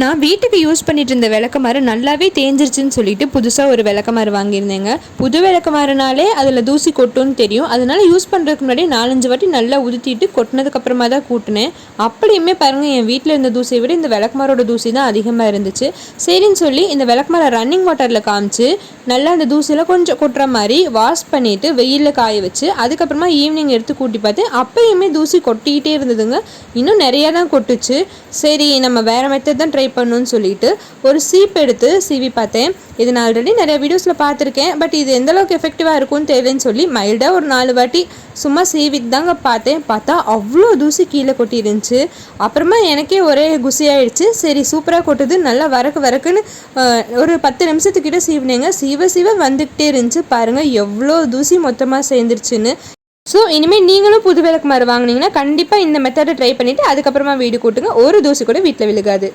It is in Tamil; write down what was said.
நான் வீட்டுக்கு யூஸ் பண்ணிட்டு இருந்த விளக்கமாறு நல்லாவே தேஞ்சிருச்சுன்னு சொல்லிட்டு புதுசாக ஒரு விளக்கமாறு வாங்கியிருந்தேங்க. புது விளக்கமாறுனாலே அதில் தூசி கொட்டும்னு தெரியும். அதனால யூஸ் பண்ணுறதுக்கு முன்னாடி நாலஞ்சு வாட்டி நல்லா உதுத்திட்டு கொட்டினதுக்கப்புறமா தான் கூட்டினேன். அப்படியுமே பாருங்கள் என் வீட்டில் இருந்த தூசியை விட இந்த விளக்கமாரோட தூசி தான் அதிகமாக இருந்துச்சு. சரின்னு சொல்லி இந்த விளக்கமாரை ரன்னிங் வாட்டரில் காமிச்சு நல்லா அந்த தூசியில் கொஞ்சம் கொட்டுற மாதிரி வாஷ் பண்ணிவிட்டு வெயிலில் காய வச்சு அதுக்கப்புறமா ஈவினிங் எடுத்து கூட்டி பார்த்து அப்பயுமே தூசி கொட்டிக்கிட்டே இருந்ததுங்க. இன்னும் நிறையா தான் கொட்டுச்சு. சரி நம்ம வேறு மெத்தட் தான் ட்ரை பண்ணணும்னு சொல்லிட்டு ஒரு சீப் எடுத்து சீவி பார்த்தேன். இது நான் ஆல்ரெடி நிறைய வீடியோஸில் பார்த்துருக்கேன். பட் இது எந்த அளவுக்கு எஃபெக்டிவாக இருக்கும்னு தெரியலன்னு சொல்லி மைல்டாக ஒரு நாலு வாட்டி சும்மா சீவிட்டு தாங்க பார்த்தேன். பார்த்தா அவ்வளோ தூசி கீழே கொட்டி இருந்துச்சு அப்புறமா எனக்கே ஒரே குசியாயிடுச்சு. சரி சூப்பராக கொட்டுது. நல்லா வரக்கு வரக்குன்னு ஒரு பத்து நிமிஷத்துக்கிட்ட சீவினேங்க. சீவ சீவ வந்துக்கிட்டே இருந்துச்சு. பாருங்கள் எவ்வளோ தூசி மொத்தமாக சேர்ந்துருச்சுன்னு. ஸோ இனிமேல் நீங்களும் புது விளக்குமார வாங்கினீங்கன்னா கண்டிப்பாக இந்த மெத்தடை ட்ரை பண்ணிவிட்டு அதுக்கப்புறமா வீடு கூட்டுங்க. ஒரு தூசி கூட வீட்டில் விழுகாது.